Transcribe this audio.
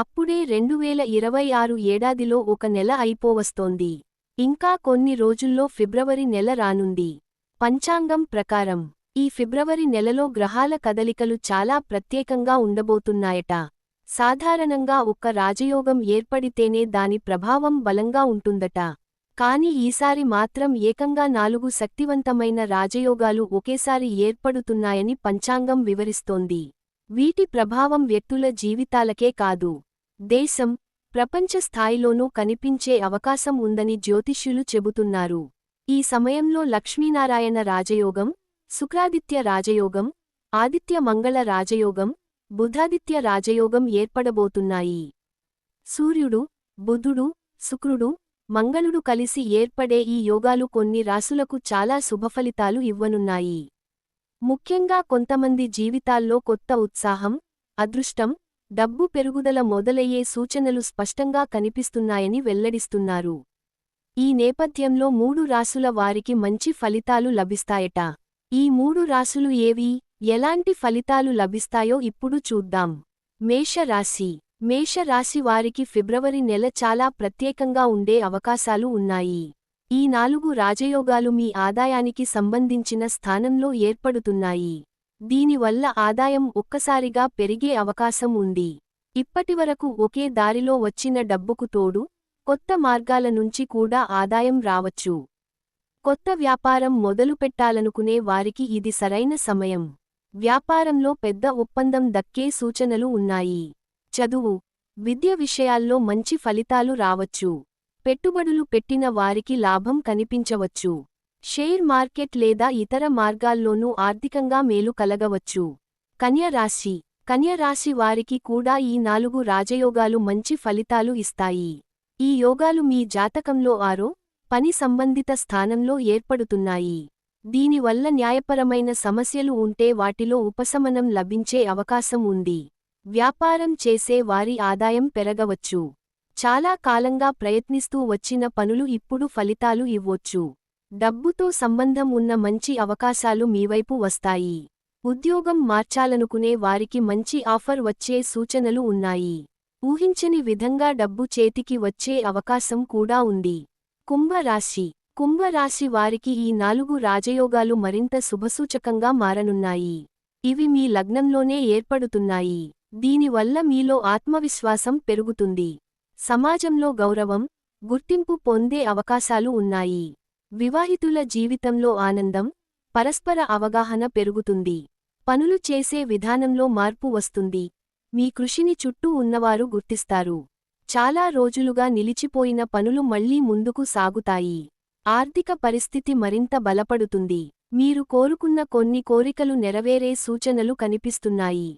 అప్పుడే రెండువేల ఇరవై ఆరు ఏడాదిలో ఒక నెల అయిపోవస్తోంది. ఇంకా కొన్ని రోజుల్లో ఫిబ్రవరి నెల రానుంది. పంచాంగం ప్రకారం ఈ ఫిబ్రవరి నెలలో గ్రహాల కదలికలు చాలా ప్రత్యేకంగా ఉండబోతున్నాయట. సాధారణంగా ఒక్క రాజయోగం ఏర్పడితేనే దాని ప్రభావం బలంగా ఉంటుందట. కాని ఈసారి మాత్రం ఏకంగా నాలుగు శక్తివంతమైన రాజయోగాలు ఒకేసారి ఏర్పడుతున్నాయని పంచాంగం వివరిస్తోంది. వీటి ప్రభావం వ్యక్తుల జీవితాలకే కాదు. దేశం ప్రపంచ స్థాయిలోనూ కనిపించే అవకాశం ఉందని జ్యోతిష్యులు చెబుతున్నారు. ఈ సమయంలో లక్ష్మీనారాయణ రాజయోగం శుక్రాదిత్య రాజయోగం ఆదిత్య మంగళ రాజయోగం బుధాదిత్య రాజయోగం ఏర్పడబోతున్నాయి. సూర్యుడు బుధుడు శుక్రుడు మంగళుడు కలిసి ఏర్పడే ఈ యోగాలు కొన్ని రాసులకు చాలా శుభఫలితాలు ఇవ్వనున్నాయి. ముఖ్యంగా కొంతమంది జీవితాల్లో కొత్త ఉత్సాహం అదృష్టం డబ్బు పెరుగుదల మొదలయ్యే సూచనలు స్పష్టంగా కనిపిస్తున్నాయని వెల్లడిస్తున్నారు. ఈ నేపథ్యంలో మూడు రాసుల వారికి మంచి ఫలితాలు లభిస్తాయట. ఈ మూడు రాసులు ఏవి ఎలాంటి ఫలితాలు లభిస్తాయో ఇప్పుడు చూద్దాం. మేషరాశి. మేషరాశి వారికి ఫిబ్రవరి నెల చాలా ప్రత్యేకంగా ఉండే అవకాశాలు ఉన్నాయి. ఈ నాలుగు రాజయోగాలు మీ ఆదాయానికి సంబంధించిన స్థానంలో ఏర్పడుతున్నాయి. దీనివల్ల ఆదాయం ఒక్కసారిగా పెరిగే అవకాశం ఉంది. ఇప్పటివరకు ఒకే దారిలో వచ్చిన డబ్బుకు తోడు కొత్త మార్గాల నుంచి కూడా ఆదాయం రావచ్చు. కొత్త వ్యాపారం మొదలుపెట్టాలనుకునే వారికి ఇది సరైన సమయం. వ్యాపారంలో పెద్ద ఒప్పందం దక్కే సూచనలు ఉన్నాయి. చదువు విద్య విషయాల్లో మంచి ఫలితాలు రావచ్చు. పెట్టుబడులు పెట్టిన వారికి లాభం కనిపించవచ్చు. షేర్ మార్కెట్ లేదా ఇతర మార్గాల్లోనూ ఆర్థికంగా మేలు కలగవచ్చు. కన్యరాశి కన్యరాశి వారికి కూడా ఈ నాలుగు రాజయోగాలు మంచి ఫలితాలు ఇస్తాయి. ఈ యోగాలు మీ జాతకంలో ఆరో పని సంబంధిత స్థానంలో ఏర్పడుతున్నాయి. దీనివల్ల న్యాయపరమైన సమస్యలు ఉంటే వాటిలో ఉపశమనం లభించే అవకాశం ఉంది. వ్యాపారం చేసే వారి ఆదాయం పెరగవచ్చు. చాలా కాలంగా ప్రయత్నిస్తూ వచ్చిన పనులు ఇప్పుడు ఫలితాలు ఇవ్వొచ్చు. డబ్బుతో సంబంధం ఉన్న మంచి అవకాశాలు మీవైపు వస్తాయి. ఉద్యోగం మార్చాలనుకునే వారికి మంచి ఆఫర్ వచ్చే సూచనలు ఉన్నాయి. ఊహించని విధంగా డబ్బు చేతికి వచ్చే అవకాశం కూడా ఉంది. కుంభరాశి. కుంభరాశి వారికి ఈ నాలుగు రాజయోగాలు మరింత శుభసూచకంగా మారనున్నాయి. ఇవి మీ లగ్నంలోనే ఏర్పడుతున్నాయి. దీనివల్ల మీలో ఆత్మవిశ్వాసం పెరుగుతుంది. సమాజంలో గౌరవం గుర్తింపు పొందే అవకాశాలు ఉన్నాయి. వివాహితుల జీవితంలో ఆనందం పరస్పర అవగాహన పెరుగుతుంది. పనులు చేసే విధానంలో మార్పు వస్తుంది. మీ కృషిని చుట్టూ ఉన్నవారు గుర్తిస్తారు. చాలా రోజులుగా నిలిచిపోయిన పనులు మళ్ళీ ముందుకు సాగుతాయి. ఆర్థిక పరిస్థితి మరింత బలపడుతుంది. మీరు కోరుకున్న కొన్ని కోరికలు నెరవేరే సూచనలు కనిపిస్తున్నాయి.